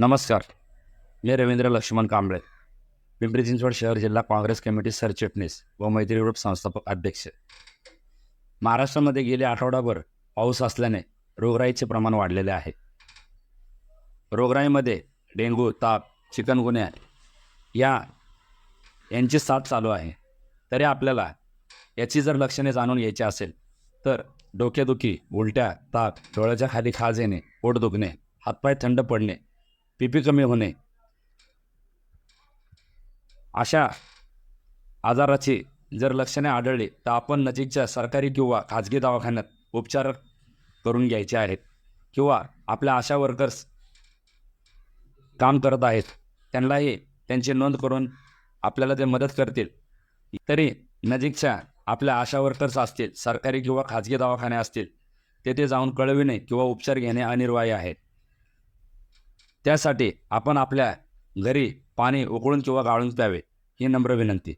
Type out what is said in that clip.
नमस्कार. मी रवींद्र लक्ष्मण कांबळे. पिंपरी चिंचवड शहर जिल्हा काँग्रेस कमिटी सरचिटणीस व मैत्री ग्रुप संस्थापक अध्यक्ष. महाराष्ट्रामध्ये गेले आठवडाभर पाऊस असल्याने रोगराईचे प्रमाण वाढलेले आहे. रोगराईमध्ये डेंगू ताप चिकनगुन्या या यांची साथ चालू आहे. तरी आपल्याला याची जर लक्षणे जाणून घ्यायची असेल तर डोकेदुखी उलट्या ताप डोळ्याच्या खाली खाज येणे पोट दुखणे हातपाय थंड पडणे पी कमी होणे. अशा आजाराची जर लक्षणे आढळली तर आपण नजीकच्या सरकारी किंवा खाजगी दवाखान्यात उपचार करून घ्यायचे आहेत किंवा आपल्या आशा वर्कर्स काम करत आहेत. त्यांनाही त्यांची नोंद करून आपल्याला ते मदत करतील. तरी नजीकच्या आपल्या आशा वर्कर्स असतील सरकारी किंवा खाजगी दवाखाने असतील तेथे जाऊन कळविणे किंवा उपचार घेणे अनिवार्य आहे. त्यासाठी आपण आपल्या घरी पाणी उकळून किंवा गाळून प्यावे ही नम्र विनंती.